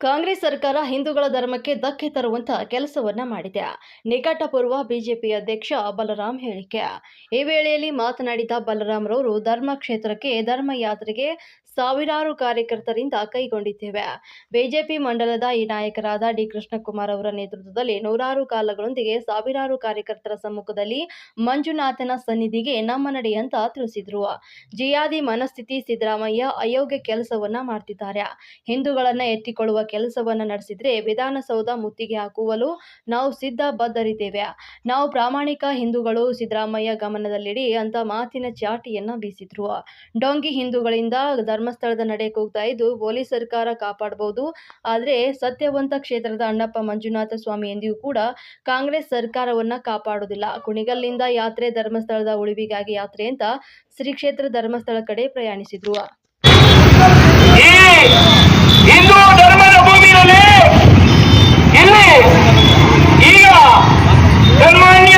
ಕಾಂಗ್ರೆಸ್ ಸರ್ಕಾರ ಹಿಂದೂಗಳ ಧರ್ಮಕ್ಕೆ ಧಕ್ಕೆ ತರುವಂತಹ ಕೆಲಸವನ್ನ ಮಾಡಿದೆ. ನಿಕಟಪೂರ್ವ ಬಿಜೆಪಿ ಅಧ್ಯಕ್ಷ ಬಲರಾಮ್ ಹೇಳಿಕೆ. ಈ ವೇಳೆಯಲ್ಲಿ ಮಾತನಾಡಿದ ಬಲರಾಮ್ರವರು ಧರ್ಮ ಕ್ಷೇತ್ರಕ್ಕೆ ಧರ್ಮ ಯಾತ್ರೆಗೆ ಸಾವಿರಾರು ಕಾರ್ಯಕರ್ತರಿಂದ ಕೈಗೊಂಡಿದ್ದೇವೆ. ಬಿಜೆಪಿ ಮಂಡಲದ ಈ ನಾಯಕರಾದ ಡಿ. ಕೃಷ್ಣಕುಮಾರ್ ಅವರ ನೇತೃತ್ವದಲ್ಲಿ ನೂರಾರು ಕಾಲಗಳೊಂದಿಗೆ ಸಾವಿರಾರು ಕಾರ್ಯಕರ್ತರ ಸಮ್ಮುಖದಲ್ಲಿ ಮಂಜುನಾಥನ ಸನ್ನಿಧಿಗೆ ನಮ್ಮ ನಡೆ ಅಂತ ತಿಳಿಸಿದ್ರು. ಜಿಯಾದಿ ಮನಸ್ಥಿತಿ ಸಿದ್ದರಾಮಯ್ಯ ಅಯೋಗ್ಯ ಕೆಲಸವನ್ನ ಮಾಡ್ತಿದ್ದಾರೆ. ಹಿಂದೂಗಳನ್ನ ಎತ್ತಿಕೊಳ್ಳುವ ಕೆಲಸವನ್ನ ನಡೆಸಿದ್ರೆ ವಿಧಾನಸೌಧ ಮುತ್ತಿಗೆ ಹಾಕುವಲು ನಾವು ಸಿದ್ಧ ಬದ್ಧರಿದ್ದೇವೆ ನಾವು ಪ್ರಾಮಾಣಿಕ ಹಿಂದೂಗಳು ಸಿದ್ದರಾಮಯ್ಯ ಗಮನದಲ್ಲಿಡಿ ಅಂತ ಮಾತಿನ ಚಾಟಿಯನ್ನ ಬೀಸಿದ್ರು. ಡೊಂಗಿ ಹಿಂದೂಗಳಿಂದ ಧರ್ಮಸ್ಥಳದ ನಡೆ ಹೋಗ್ತಾ ಇದ್ದು, ಪೊಲೀಸ್ ಸರ್ಕಾರ ಕಾಪಾಡಬಹುದು ಆದರೆ ಸತ್ಯವಂತ ಕ್ಷೇತ್ರದ ಅಣ್ಣಪ್ಪ ಮಂಜುನಾಥ ಸ್ವಾಮಿ ಎಂದಿಗೂ ಕೂಡ ಕಾಂಗ್ರೆಸ್ ಸರ್ಕಾರವನ್ನ ಕಾಪಾಡುವುದಿಲ್ಲ ಕುಣಿಗಲ್ನಿಂದ ಯಾತ್ರೆ, ಧರ್ಮಸ್ಥಳದ ಉಳಿವಿಗಾಗಿ ಯಾತ್ರೆ ಅಂತ ಶ್ರೀ ಕ್ಷೇತ್ರ ಧರ್ಮಸ್ಥಳ ಕಡೆ ಪ್ರಯಾಣಿಸಿದ್ರು ಈ ಹಿಂದೂ ಧರ್ಮದ ಭೂಮಿಯಲ್ಲಿ ಇಲ್ಲಿ ಈಗ ಸನ್ಮಾನ್ಯ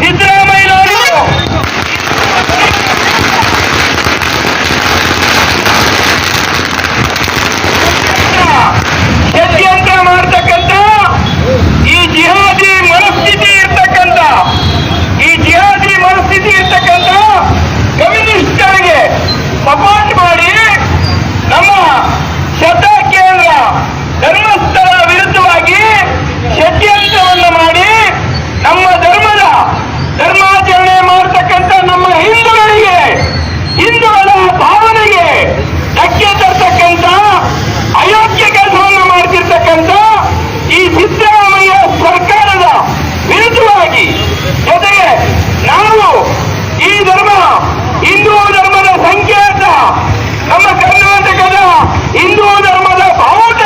ಸಿದ್ದರಾಮಯ್ಯನವರು ಷಡ್ಯಂತ್ರ ಮಾಡ್ತಕ್ಕಂಥ ಈ ಜಿಹಾದಿ ಮನಸ್ಥಿತಿ ಇರ್ತಕ್ಕಂಥ ಈ ಜಿಹಾದಿ ಮನಸ್ಥಿತಿ ಇರ್ತಕ್ಕಂಥ ಕಮ್ಯುನಿಸ್ಟರಿಗೆ ಸಪೋರ್ಟ್ ಮಾಡಿ ನಮ್ಮ ಶ್ರದ್ಧಾ ಕೇಂದ್ರ ಧರ್ಮಸ್ಥಳ ವಿರುದ್ಧವಾಗಿ ಷಡ್ಯಂತ್ರವನ್ನು ಮಾಡಿ ನಮ್ಮ ಧರ್ಮದ ಧರ್ಮಾಚರಣೆ ಮಾಡತಕ್ಕಂಥ ನಮ್ಮ ಹಿಂದೂಗಳಿಗೆ ಹಿಂದೂಗಳ ಭಾವನೆಗೆ ಧಕ್ಕೆ ತರ್ತಕ್ಕಂಥ ಅಯೋಗ್ಯ ಕೆಲಸವನ್ನು ಮಾಡ್ತಿರ್ತಕ್ಕಂಥ ಈ ಸಿದ್ದರಾಮಯ್ಯ ಸರ್ಕಾರದ ವಿರುದ್ಧವಾಗಿ ಜೊತೆಗೆ ನಾವು ಈ ಧರ್ಮ ಹಿಂದೂ ಧರ್ಮದ ಸಂಕೇತ ನಮ್ಮ ಕರ್ನಾಟಕದ ಹಿಂದೂ ಧರ್ಮದ ಬಾವುಟ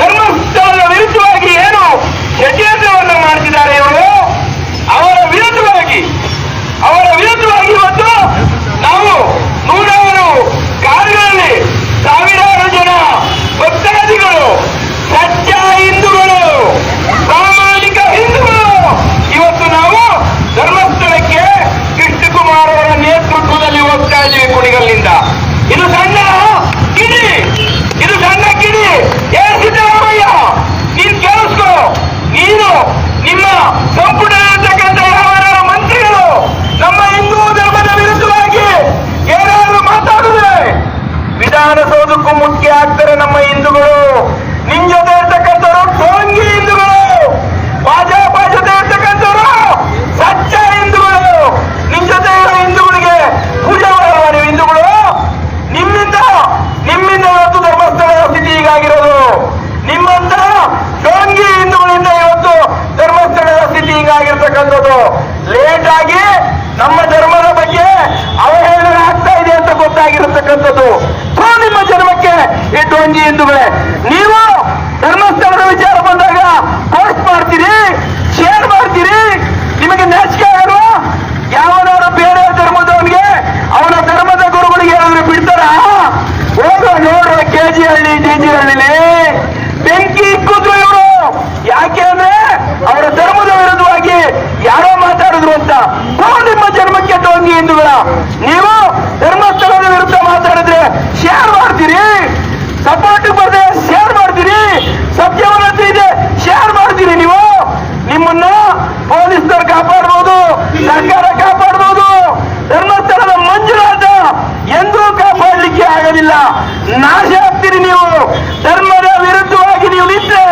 ಧರ್ಮಸ್ಥಳದ ವಿರುದ್ಧವಾಗಿ ಏನು ಷಡ್ಯಂತ್ರವನ್ನು ಮಾಡ್ತಿದ್ದಾರೆ ಇವರು ಅವರ ವಿರುದ್ಧವಾಗಿ ಅವರ ವಿರುದ್ಧವಾಗಿ ಇವತ್ತು ನಾವು ನೂರಾರು ಕಾರುಗಳಲ್ಲಿ ಸಾವಿರಾರು ಜನ ಭಕ್ತಾದಿಗಳು ಸಚ್ಚ ಹಿಂದೂಗಳು ಪ್ರಾಮಾಣಿಕ ಹಿಂದೂಗಳು ಇವತ್ತು ನಾವು ಧರ್ಮಸ್ಥಳಕ್ಕೆ ಕೃಷ್ಣಕುಮಾರ್ ಅವರ ನೇತೃತ್ವದಲ್ಲಿ ಹೋಗ್ತಾ ಇದ್ದೀವಿ ಕುಣಿಗಲ್ಲಿಂದ ಇದು ಸಣ್ಣ ಕಿಡಿ ಇದು ಸಣ್ಣ ಕಿಡಿ ಏ ಸಿದ್ದರಾಮಯ್ಯ ನೀನ್ ಕೇಳಿಸ್ಕೊ ನೀನು ನಿಮ್ಮ ಸಂಪುಟದಲ್ಲಿರ್ತಕ್ಕಂಥ ಯಾವ್ಯಾವ ಮಂತ್ರಿಗಳು ನಮ್ಮ ಹಿಂದೂ ಧರ್ಮದ ವಿರುದ್ಧವಾಗಿ ಏನಾದರೂ ಮಾತಾಡಿದ್ರೆ ವಿಧಾನಸೌಧಕ್ಕೂ ಮುಖ್ಯ ಆಗ್ತಾರೆ ನಮ್ಮ ಹಿಂದೂಗಳು ನಿಮ್ ಜೊತೆ ಇರ್ತಕ್ಕಂಥವ್ರು ಟೋಂಗಿ ಹಿಂದೂಗಳು ಭಾಜಪ ಜೊತೆ ಇರ್ತಕ್ಕಂಥವ್ರು ಸಚ್ಚ ಹಿಂದೂಗಳು ನಿಮ್ ಜೊತೆ ಇರೋ ಹಿಂದೂಗಳಿಗೆ ಪೂಜೆ ಮಾಡಲ್ವಾ ನೀವು ಹಿಂದೂಗಳು ನಿಮ್ಮಿಂದ ನಿಮ್ಮಿಂದ ಇವತ್ತು ಧರ್ಮಸ್ಥಳದ ಸ್ಥಿತಿ ಹೀಗಾಗಿರೋದು ನಿಮ್ಮಂತ ಡೋಂಗಿ ಹಿಂದೂಗಳಿಂದ ಇವತ್ತು ಧರ್ಮಸ್ಥಳದ ಸ್ಥಿತಿ ಲೇಟ್ ಆಗಿ ನಮ್ಮ ಧರ್ಮದ ಬಗ್ಗೆ ಅವಹೇಳನ ಆಗ್ತಾ ಇದೆ ಅಂತ ಗೊತ್ತಾಗಿರತಕ್ಕಂಥದ್ದು. ನಿಮ್ಮ ಜನ್ಮಕ್ಕೆ ಡೋಂಗಿ ಹಿಂದೂಗಳೇ. ನೀವು ಧರ್ಮಸ್ಥಳದ ವಿಚಾರ ಬಂದಾಗ ಪೋಸ್ಟ್ ಮಾಡ್ತೀರಿ ಶೇರ್ ಮಾಡ್ತೀರಿ ನಿಮಗೆ ನಾಚಿಕೆ ಆಗಲ್ವಾ ಯಾವನಾರು ಬೇರೆ ಧರ್ಮದವನಿಗೆ ಅವನ ಧರ್ಮದ ಗುರುಗಳಿಗೆ ಏನಾದ್ರು ಬಿಡ್ತಾರ ಹೋಗುವ ನೋಡುವ K G Halli D G ಹಳ್ಳಿಲಿ ಬೆಂಕಿ ಇಕ್ಕಿದ್ರು ಇವರು ಯಾಕೆ ಅಂದ್ರೆ ಅವರ ಧರ್ಮದ ವಿರುದ್ಧವಾಗಿ ಯಾರೋ ಮಾತಾಡಿದ್ರು ಅಂತ ಥು ನಿಮ್ಮ ಜನ್ಮಕ್ಕೆ ಟೋಂಗಿ ಹಿಂದೂಗಳ ನೀವು ಧರ್ಮಸ್ಥಳದ ವಿರುದ್ಧ ಮಾತಾಡಿದ್ರೆ ಶೇರ್ ಮಾಡ್ತೀರಿ ಸಪೋರ್ಟ್ ಬರದೆ ಶೇರ್ ಮಾಡ್ತೀರಿ ಸತ್ಯವನ್ನತೆ ಇದೆ ಶೇರ್ ಮಾಡ್ತೀರಿ ನೀವು ನಿಮ್ಮನ್ನ ಪೊಲೀಸರು ಕಾಪಾಡ್ಬೋದು ಸರ್ಕಾರ ಕಾಪಾಡ್ಬೋದು ಧರ್ಮಸ್ಥಳದ ಮಂಜುನಾಥ ಎಂದೂ ಕಾಪಾಡಲಿಕ್ಕೆ ಆಗೋದಿಲ್ಲ ನಾಶ ಆಗ್ತೀರಿ ನೀವು ಧರ್ಮದ ವಿರುದ್ಧವಾಗಿ ನೀವು ನಿಂತ್ರೆ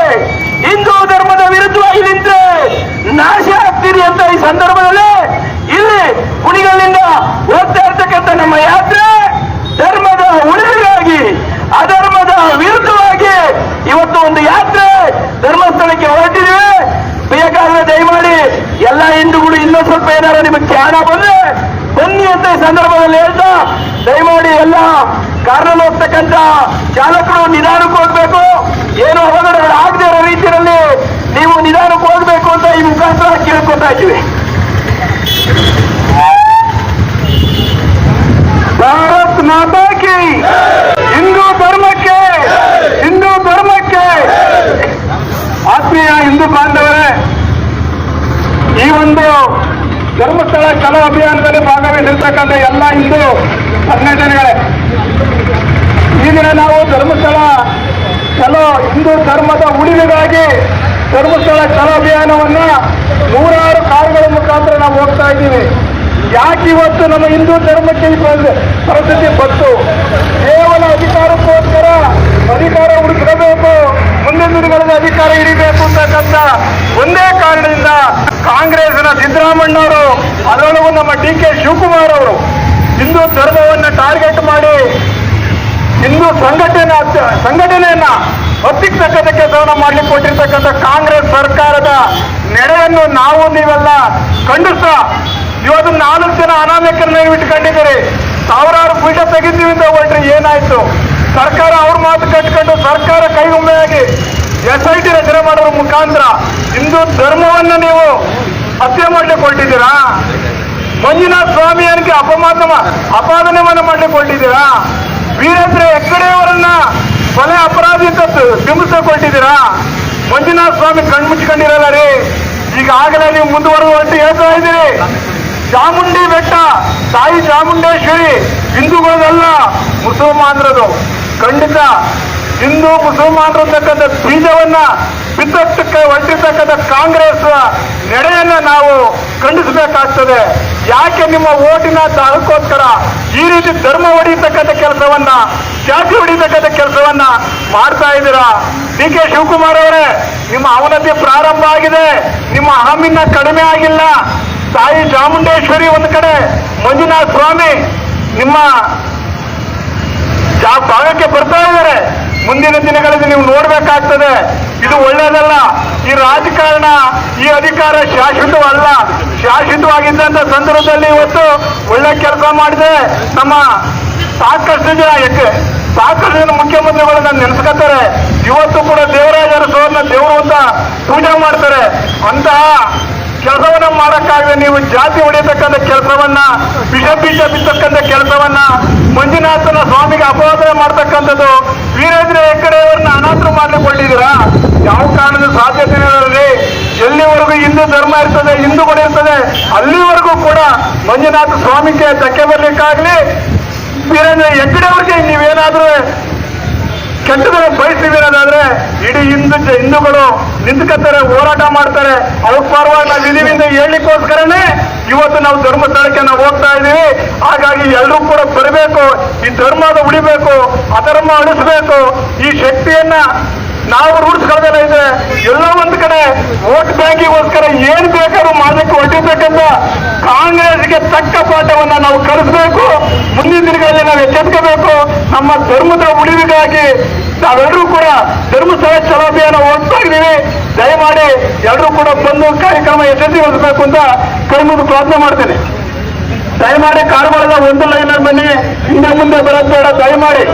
ಹಿಂದೂ ಧರ್ಮದ ವಿರುದ್ಧವಾಗಿ ನಿಂತ್ರೆ ನಾಶ ಆಗ್ತೀರಿ ಅಂತ ಈ ಸಂದರ್ಭದಲ್ಲಿ ಇಲ್ಲಿ ಕುಣಿಗಲ್ಲಿಂದ ಹೋಗ್ತಾ ಇರ್ತಕ್ಕಂಥ ನಮ್ಮ ಯಾತ್ರೆ ಧರ್ಮದ ಉಳಿವಿಗಾಗಿ ಅಧರ್ಮದ ವಿರುದ್ಧವಾಗಿ ಇವತ್ತು ಒಂದು ಯಾತ್ರೆ ಧರ್ಮಸ್ಥಳಕ್ಕೆ ಹೊರಟಿದೆ. ಬೇಕಾದ್ರೆ ದಯಮಾಡಿ ಎಲ್ಲ ಹಿಂದೂಗಳು ಇನ್ನೂ ಸ್ವಲ್ಪ ಏನಾರು ನಿಮಗೆ ಜ್ಞಾನ ಬಂದ್ರೆ ಬನ್ನಿ ಅಂತ ಈ ಸಂದರ್ಭದಲ್ಲಿ ಹೇಳ್ತಾ, ದಯಮಾಡಿ ಎಲ್ಲ ಕಾರಲ್ಲಿ ಹೋಗ್ತಕ್ಕಂಥ ಚಾಲಕರು ನಿಧಾನಕ್ಕೆ ಹೋಗ್ಬೇಕು. ಏನು ಅವಘಡಗಳು ಆಗದೆ ಇರೋ ರೀತಿಯಲ್ಲಿ ನೀವು ನಿಧಾನಕ್ಕೆ ಹೋಗ್ಬೇಕು ಅಂತ ಈ ಮುಖಾಂತರ ಕೇಳ್ಕೊತಾ ಇದ್ದೀವಿ ಭಾರತ್ ಮಾತಾ ಕಿ ಹಿಂದೂ ಧರ್ಮಕ್ಕೆ ಹಿಂದೂ ಧರ್ಮಕ್ಕೆ ಆತ್ಮೀಯ ಹಿಂದೂ ಬಾಂಧವರೇ ಈ ಒಂದು ಧರ್ಮಸ್ಥಳ ಚಲೋ ಅಭಿಯಾನದಲ್ಲಿ ಭಾಗವಹಿಸಿರ್ತಕ್ಕಂಥ ಎಲ್ಲ ಹಿಂದೂ ಸಂಘಟನೆಗಳೇ. ಈ ದಿನ ನಾವು ಧರ್ಮಸ್ಥಳ ಚಲೋ ಹಿಂದೂ ಧರ್ಮದ ಉಳಿವಿಗಾಗಿ ಧರ್ಮಸ್ಥಳ ಚಲೋ ಅಭಿಯಾನವನ್ನ ನೂರಾರು ಕಾರುಗಳ ಮುಖಾಂತರ ನಾವು ಹೋಗ್ತಾ ಇದ್ದೀವಿ. ಯಾಕೆ ಇವತ್ತು ನಮ್ಮ ಹಿಂದೂ ಧರ್ಮಕ್ಕೆ ಪರಿಸ್ಥಿತಿ ಬಂತು? ಕೇವಲ ಅಧಿಕಾರಕ್ಕೋಸ್ಕರ ಅಧಿಕಾರ ಹುಡುಕಬೇಕು ಮುಂದಿನ ದಿನಗಳಲ್ಲಿ ಅಧಿಕಾರ ಹಿಡಿಬೇಕು ಅಂತಕ್ಕಂಥ ಒಂದೇ ಕಾರಣದಿಂದ ಕಾಂಗ್ರೆಸ್ನ ಸಿದ್ದರಾಮಣ್ಣವರು ಅದರೊಳಗೂ ನಮ್ಮ ಡಿ ಕೆ ಶಿವಕುಮಾರ್ ಅವರು ಹಿಂದೂ ಧರ್ಮವನ್ನ ಟಾರ್ಗೆಟ್ ಮಾಡಿ ಹಿಂದೂ ಸಂಘಟನೆ, ಸಂಘಟನೆಯನ್ನ ಹತ್ತಿಕ್ಕತಕ್ಕಂಥ ಕೆಲಸವನ್ನು ಮಾಡ್ಲಿಕ್ಕೆ ಕೊಟ್ಟಿರ್ತಕ್ಕಂಥ ಕಾಂಗ್ರೆಸ್ ಸರ್ಕಾರದ ನೆರೆಯನ್ನು ನಾವು ನೀವೆಲ್ಲ ಖಂಡಿಸ್ತಾ, ಇವತ್ತು ನಾಲ್ಕು ಜನ ಅನಾಮಿಕರನ್ನ ಇಟ್ಕೊಂಡಿದ್ದೀರಿ ಸಾವಿರಾರು ಪೀಠ ತೆಗಿತೀವಿ ಅಂತ ಹೊರಟ್ರಿ ಏನಾಯ್ತು? ಸರ್ಕಾರ ಅವ್ರ ಮಾತು ಕಟ್ಕೊಂಡು ಸರ್ಕಾರ ಕೈಗೊಂಬೆಯಾಗಿ ಎಸ್ ಐ ಟಿ ರಚನೆ ಮಾಡೋದ್ರ ಮುಖಾಂತರ ಹಿಂದೂ ಧರ್ಮವನ್ನ ನೀವು ಹತ್ಯೆ ಮಾಡ್ಲಿಕ್ಕೆ ಹೊರಟಿದ್ದೀರಾ ಮಂಜುನಾಥ ಸ್ವಾಮಿಯನಿಗೆ ಅಪಮಾನ ಅಪಾದನವನ್ನು ಮಾಡ್ಲಿಕ್ಕೆ ಹೊರಟಿದ್ದೀರಾ ವೀರೇಂದ್ರ ಹೆಗ್ಗಡೆಯವರನ್ನ ಕೊಲೆ ಅಪರಾಧಿ ಅಂತ ಬಿಂಬಿಸಕ್ಕೆ ಹೊರಟಿದ್ದೀರಾ ಮಂಜುನಾಥ ಸ್ವಾಮಿ ಕಣ್ಮುಚ್ಕೊಂಡಿರಲ್ಲ ರೀ. ಈಗಾಗಲೇ ನೀವು ಮುಂದುವರೆದು ಅಂತ ಹೇಳ್ತಾ ಇದ್ದೀರಿ. ಚಾಮುಂಡಿ ಬೆಟ್ಟ, ತಾಯಿ ಚಾಮುಂಡೇಶ್ವರಿ, ಹಿಂದೂಗಳದಲ್ಲ ಮುಸಲ್ಮಾನರದು. ಖಂಡಿತ ಹಿಂದೂ ಮುಸಲ್ಮಾನರು ಅಂತಕ್ಕಂಥ ಬೀಜವನ್ನ ಬಿತ್ತಕ್ಕೆ ಹೊರಟಿರ್ತಕ್ಕಂಥ ಕಾಂಗ್ರೆಸ್ ನಡೆಯನ್ನ ನಾವು ಖಂಡಿಸಬೇಕಾಗ್ತದೆ. ಯಾಕೆ ನಿಮ್ಮ ಓಟಿನ ದಾಹಕ್ಕೋಸ್ಕರ ಈ ರೀತಿ ಧರ್ಮ ಹೊಡೆಯತಕ್ಕಂಥ ಕೆಲಸವನ್ನ, ಜಾತಿ ಹೊಡೆಯತಕ್ಕಂಥ ಕೆಲಸವನ್ನ ಮಾಡ್ತಾ ಇದ್ದೀರಾ? ಡಿ ಕೆ ಶಿವಕುಮಾರ್ ಅವರೇ, ನಿಮ್ಮ ಅವನತಿ ಪ್ರಾರಂಭ ಆಗಿದೆ. ನಿಮ್ಮ ಅಹಮಿನ ಕಡಿಮೆ ಆಗಿಲ್ಲ. ತಾಯಿ ಚಾಮುಂಡೇಶ್ವರಿ ಒಂದು ಕಡೆ, ಮಂಜುನಾಥ ಸ್ವಾಮಿ, ನಿಮ್ಮ ಮುಂದಿನ ದಿನಗಳಲ್ಲಿ ನೀವು ನೋಡ್ಬೇಕಾಗ್ತದೆ, ಇದು ಒಳ್ಳೇದಲ್ಲ. ಈ ರಾಜಕಾರಣ ಈ ಅಧಿಕಾರ ಶಾಶ್ವತವಲ್ಲ. ಶಾಶ್ವತವಾಗಿದ್ದಂತ ಸಂದರ್ಭದಲ್ಲಿ ಇವತ್ತು ಒಳ್ಳೆ ಕೆಲಸ ಮಾಡಿದೆ. ನಮ್ಮ ಸಾಕಷ್ಟು ಜನ ಯಾಕೆ ಸಾಕಷ್ಟು ಜನ ಮುಖ್ಯಮಂತ್ರಿಗಳನ್ನ ನೆನೆಸ್ಕೊತಾರೆ. ಇವತ್ತು ಕೂಡ ದೇವರಾಜರ ಅರಸವ್ರನ್ನ ದೇವರು ಅಂತ ಪೂಜೆ ಮಾಡ್ತಾರೆ. ಅಂತಹ ಕೆಲಸವನ್ನ ಮಾಡಕ್ಕಾಗದೆ ನೀವು ಜಾತಿ ಹೊಡೆಯತಕ್ಕಂಥ ಕೆಲಸವನ್ನ, ವಿಷ ಬೀಜ ಬಿತ್ತಕ್ಕಂಥ ಕೆಲಸವನ್ನ ಮಂಜುನಾಥನ ಸ್ವಾಮಿಗೆ ಅಪವಾದ ಮಾಡ್ತಕ್ಕಂಥದ್ದು ವೀರೇಂದ್ರ ಹೆಗ್ಗಡೆಯವರನ್ನ ಅನಾಥರು ಮಾಡ್ಲಿಕೊಂಡಿದ್ದೀರಾ ಯಾವ ಕಾರಣದ ಸಾಧ್ಯತೆ ಎಲ್ಲಿವರೆಗೂ ಹಿಂದೂ ಧರ್ಮ ಇರ್ತದೆ ಹಿಂದೂಗಳು ಇರ್ತದೆ, ಅಲ್ಲಿವರೆಗೂ ಕೂಡ ಮಂಜುನಾಥ ಸ್ವಾಮಿಗೆ ಧಕ್ಕೆ ಬರ್ಲಿಕ್ಕಾಗ್ಲಿ? ವೀರೇಂದ್ರ ಹೆಗ್ಗಡೆಯವ್ರಿಗೆ ನೀವೇನಾದ್ರೂ ಹಿಂದೂ ಹಿಂದೂಗಳು ನಿಂತ್ಕೋತಾರೆ ಹೋರಾಟ ಮಾಡ್ತಾರೆ. ಅವ್ರ ಪರವಾಗಿ ನಾವು ಇದೀವಿಂದ ಹೇಳಲಿಕ್ಕೋಸ್ಕರನೇ ಇವತ್ತು ನಾವು ಧರ್ಮಸ್ಥಳಕ್ಕೆ ನಾವು ಹೋಗ್ತಾ ಇದೀವಿ. ಹಾಗಾಗಿ ಎಲ್ಲರೂ ಕೂಡ ಬರಬೇಕು, ಈ ಧರ್ಮದ ಉಳಿಬೇಕು, ಅಧರ್ಮ ಅಳಿಸ್ಬೇಕು. ಈ ಶಕ್ತಿಯನ್ನ ನಾವು ರೂಢಿಸ್ಕೊಳ್ಳೋದೆಲ್ಲ ಇದೆ ಎಲ್ಲೋ ಒಂದ್ ಕಡೆ ವೋಟ್ ಬ್ಯಾಂಕಿಗೋಸ್ಕರ ಏನ್ ಬೇಕಾದ್ರೂ ಮಾಡ್ಲಿಕ್ಕೆ ಹೊರಟಿರ್ತಕ್ಕಂಥ ಕಾಂಗ್ರೆಸ್ಗೆ ತಕ್ಕ ಪಾಠವನ್ನ ನಾವು ಕಲಿಸ್ಬೇಕು. ಮುಂದಿನ ದಿನಗಳಲ್ಲಿ ನಾವು ಎಚ್ಚೆತ್ಕೋಬೇಕು. ನಮ್ಮ ಧರ್ಮದ ಉಳಿವಿಗಾಗಿ ನಾವೆಲ್ಲರೂ ಕೂಡ ಧರ್ಮಸ್ಥಳ ಚಲೋ ಅಭಿಯಾನ ಹೋಗ್ತಾ ಇದೀವಿ ದಯಮಾಡಿ ಎಲ್ಲರೂ ಕೂಡ ಬಂದು ಕಾರ್ಯಕ್ರಮ ಯಶಸ್ವಿಗೊಳಿಸಬೇಕು ಅಂತ ಕೈ ಮುಗಿದು ಪ್ರಾರ್ಥನೆ ಮಾಡ್ತೇನೆ. ದಯಮಾಡಿ ಕಾರವಾರದ ಒಂದು ಲೈನಲ್ಲಿ ಬನ್ನಿ. ಹಿಂದೆ ಮುಂದೆ ಬರೋದು ಬೇಡ. ದಯಮಾಡಿ.